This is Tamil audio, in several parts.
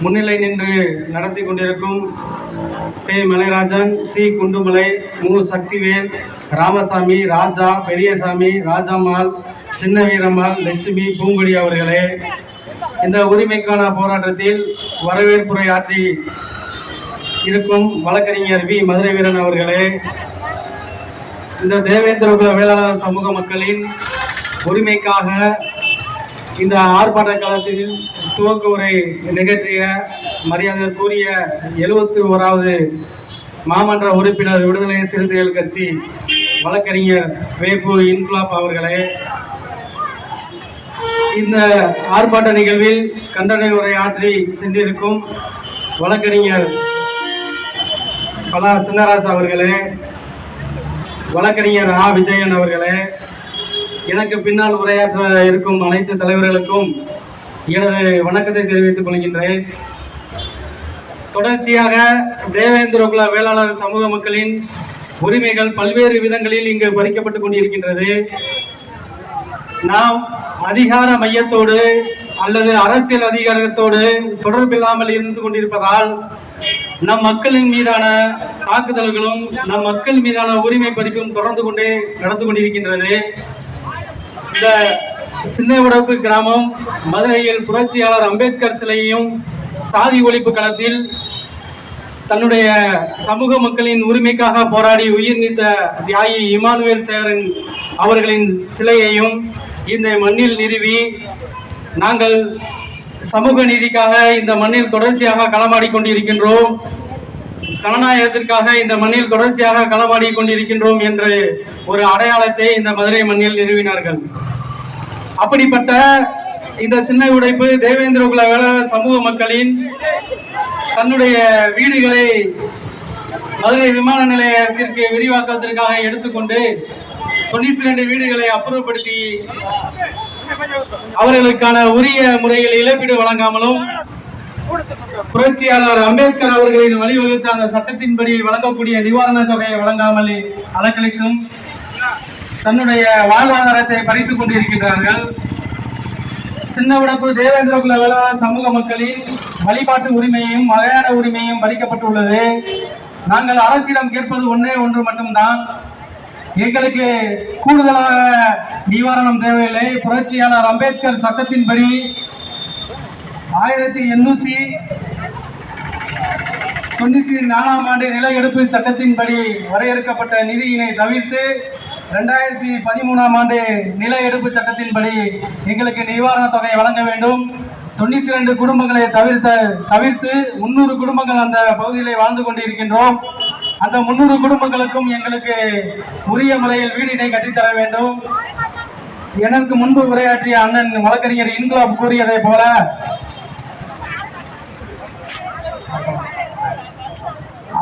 முன்னிலை நின்று நடத்தி கொண்டிருக்கும் பே மலைராஜன் சி. குண்டுமலை மு. சக்திவேல் ராமசாமி ராஜா பெரியசாமி ராஜம்மாள் சின்ன வீரம்மாள் லட்சுமி பூங்குடி அவர்களே இந்த உரிமைக்கான போராட்டத்தில் வரவேற்புரை ஆற்றி இருக்கும் வழக்கறிஞர் வி. மதுரை வீரன் அவர்களே இந்த தேவேந்திரகுல வேளாளர் சமூக மக்களின் உரிமைக்காக இந்த ஆர்ப்பாட்ட காலத்தில் துவக்க உரை நிகழ்த்திய மரியாதைக்குரிய எழுபத்தி ஓராவது மாமன்ற உறுப்பினர் விடுதலை சிறுத்தைகள் கட்சி வழக்கறிஞர் வேப்பு இன்குலாப் அவர்களே இந்த ஆர்ப்பாட்ட நிகழ்வில் கண்டன உரை ஆற்றி சென்றிருக்கும் வழக்கறிஞர் பலா சின்னராசு அவர்களே வழக்கறிஞர் ஆ. விஜயன் அவர்களே எனக்கு பின்னால் உரையாற்ற இருக்கும் அனைத்து தலைவர்களுக்கும் எனது வணக்கத்தை தெரிவித்துக் கொள்கின்றேன். தொடர்ச்சியாக தேவேந்திரகுல வேளாளர் சமூக மக்களின் உரிமைகள் பல்வேறு விதங்களில் இங்கு பறிக்கப்பட்டுக் கொண்டிருக்கின்றது. நாம் அதிகார மையத்தோடு அல்லது அரசியல் அதிகாரத்தோடு தொடர்பில்லாமல் இருந்து கொண்டிருப்பதால் நம் மக்களின் மீதான தாக்குதல்களும் நம் மக்கள் மீதான உரிமை பறிப்பும் தொடர்ந்து கொண்டே நடந்து கொண்டிருக்கின்றது. இந்த சின்ன உடப்பு கிராமம் மதுரையில் புரட்சியாளர் அம்பேத்கர் சிலையையும் சாதி ஒழிப்பு களத்தில் தன்னுடைய சமூக மக்களின் உரிமைக்காக போராடி உயிர் நீத்த தியாகி இமானுவேல் சேகரன் அவர்களின் சிலையையும் இந்த மண்ணில் நிறுவி நாங்கள் சமூக நீதிக்காக இந்த மண்ணில் தொடர்ச்சியாக களமாடி கொண்டிருக்கின்றோம். சனநாயகத்திற்காக இந்த மண்ணில் தொடர்ச்சியாக களவாடி கொண்டிருக்கின்றோம் என்று ஒரு அடையாளத்தை இந்த மதுரை மண்ணில் நிறுவினார்கள். அப்படிப்பட்ட இந்த சின்ன உடைப்பு தேவேந்திரகுல வேளாளர் சமூக மக்களின் தன்னுடைய வீடுகளை மதுரை விமான நிலையத்திற்கு விரிவாக்கத்திற்காக எடுத்துக்கொண்டு தொண்ணூத்தி ரெண்டு வீடுகளை அப்புறப்படுத்தி அவர்களுக்கான உரிய முறையில் இழப்பீடு வழங்காமலும் புரட்சியாளர் அம்பேத்கர் அவர்களின் வழிவகுத்த அந்த சட்டத்தின்படி வழங்கக்கூடிய நிவாரண தொகையை வழங்காமல் அலக்களித்தும் தன்னுடைய வாழ்வாதாரத்தை பறித்துக் கொண்டிருக்கின்றார்கள். சின்ன உடப்பு தேவேந்திரகுல வேளாண் சமூக மக்களின் வழிபாட்டு உரிமையும் மலையாள உரிமையும் பறிக்கப்பட்டுள்ளது. நாங்கள் அரசிடம் கேட்பது ஒன்றே ஒன்று மட்டும்தான். எங்களுக்கு கூடுதலாக நிவாரணம் தேவையில்லை. புரட்சியாளர் அம்பேத்கர் சட்டத்தின்படி ஆயிரத்தி எண்ணூத்தி தொண்ணூத்தி நாலாம் ஆண்டு நில எடுப்பு சட்டத்தின்படி வரையறுக்கப்பட்ட நிதியினை தவிர்த்து ரெண்டாயிரத்தி பதிமூணாம் ஆண்டு நில எடுப்பு சட்டத்தின்படி எங்களுக்கு நிவாரணத் தொகை வழங்க வேண்டும். தொண்ணூத்தி ரெண்டு குடும்பங்களை தவிர்த்த தவிர்த்து முன்னூறு குடும்பங்கள் அந்த பகுதியிலே வாழ்ந்து கொண்டிருக்கின்றோம். அந்த முன்னூறு குடும்பங்களுக்கும் எங்களுக்கு உரிய முறையில் வீடினை கட்டித்தர வேண்டும். எனக்கு முன்பு உரையாற்றிய அண்ணன் வழக்கறிஞர் இன்குலாப் கூறியதை போல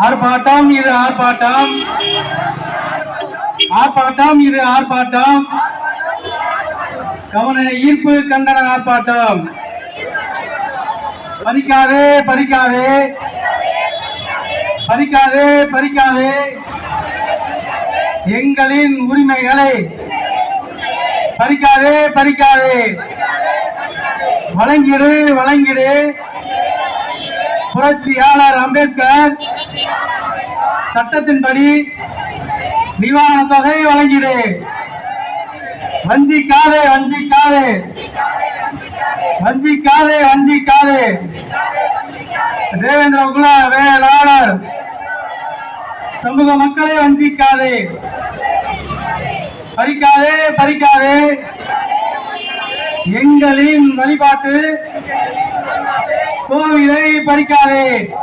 ஆர்ப்பாட்டம் இது ஆர்ப்பாட்டம். ஆர்ப்பாட்டம் இது ஆர்ப்பாட்டம். கவன ஈர்ப்பு கண்டன ஆர்ப்பாட்டம். பறிக்காதே பறிக்காதே. பறிக்காதே பறிக்காதே. எங்களின் உரிமைகளை பறிக்காதே பறிக்காதே. வழங்கிடு வழங்கிடு. புரட்சியாளர் அம்பேத்கர் சட்டத்தின்படி நிவாரண தொகை வழங்கிடு. வஞ்சிக்காதே வஞ்சிக்காதே. வஞ்சிக்காதே வஞ்சிக்காதே. தேவேந்திர குல வேளாளர் சமூக மக்களை வஞ்சிக்காதே. பறிக்காதே பறிக்காதே. எங்களின் வழிபாட்டு கோவிலை பறிக்காதே.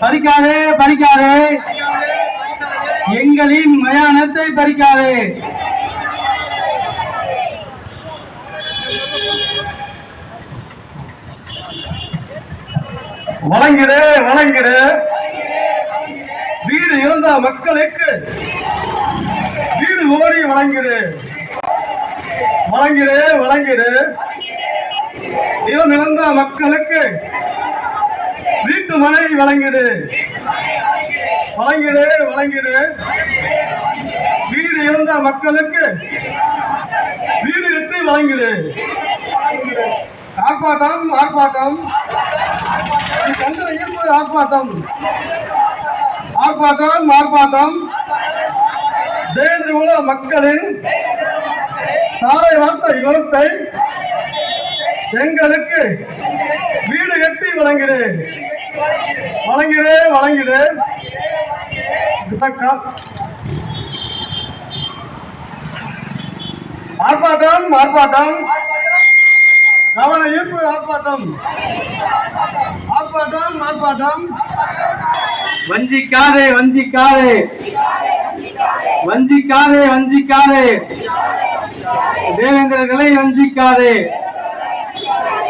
பறிக்காதே பறிக்காதே. எங்களின் மயானத்தை பறிக்காதே. வழங்கிடு வழங்கிடு. வீடு இருந்த மக்களுக்கு. வீடு ஓடி வழங்கிடு. வழங்கிடு வழங்கிடு. நிலம் இழந்த மக்களுக்கு வீட்டு மனை வழங்கிடு. வழங்கிடு வழங்கிடு. வீடு இழந்த மக்களுக்கு வீடு இட்டு வழங்கிடு. ஆர்ப்பாட்டம் ஆர்ப்பாட்டம். கண்டன ஆர்ப்பாட்டம். ஆர்ப்பாட்டம் ஆர்ப்பாட்டம். தேவேந்திர மக்களின் சாலை வார்த்தை குணத்தை எங்களுக்கு வீடு கட்டி வழங்குகிறேன் வழங்குகிறேன் வழங்குகிறேன் ஆர்ப்பாட்டம் ஆர்ப்பாட்டம். கவன ஈர்ப்பு ஆர்ப்பாட்டம். ஆர்ப்பாட்டம் ஆர்ப்பாட்டம். வஞ்சிக்காதே வஞ்சிக்காதே. வஞ்சிக்காதே வஞ்சிக்காதே. தேவேந்திரர்களை வஞ்சிக்காதே.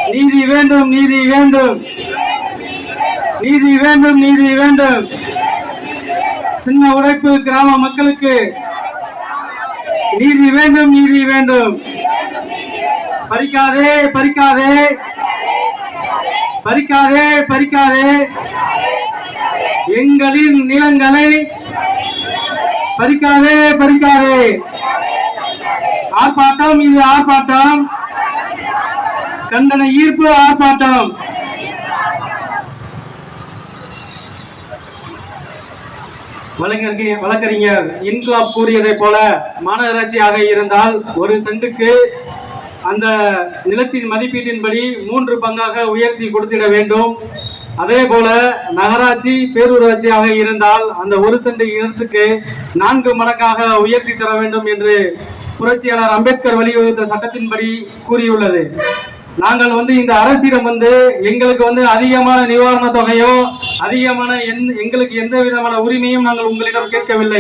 நீதி வேண்டும் நீதி வேண்டும். நீதி வேண்டும் நீதி வேண்டும். சின்ன உழைப்பு கிராம மக்களுக்கு நீதி வேண்டும் நீதி வேண்டும். பறிக்காதே பறிக்காதே. பறிக்காதே பறிக்காதே. எங்களின் நிலங்களை பறிக்காதே பறிக்காதே. ஆர்ப்பாட்டம் இது ஆர்ப்பாட்டம். கண்டன ஈர்ப்பு ஆர்ப்பாட்டம். வழக்கறிஞர் வழக்கறிஞர் இன்குலாப் கூறியதைப் போல மாநகராட்சியாக இருந்தால் ஒரு சென்ட்டுக்கு அந்த நிலத்தின் மதிப்பீட்டின்படி மூன்று பங்காக உயர்த்தி கொடுத்திட வேண்டும். அதே போல நகராட்சி பேரூராட்சியாக இருந்தால் அந்த ஒரு சென்ட் இடத்துக்கு நான்கு மடங்காக உயர்த்தி தர வேண்டும் என்று புரட்சியாளர் அம்பேத்கர் வலியுறுத்த சட்டத்தின்படி கூறியுள்ளது. நாங்கள் வந்து இந்த அரசிடம் வந்து எங்களுக்கு வந்து அதிகமான நிவாரண தொகையோ அதிகமான எங்களுக்கு எந்த விதமான உரிமையும் நாங்கள் உங்களிடம் கேட்கவில்லை.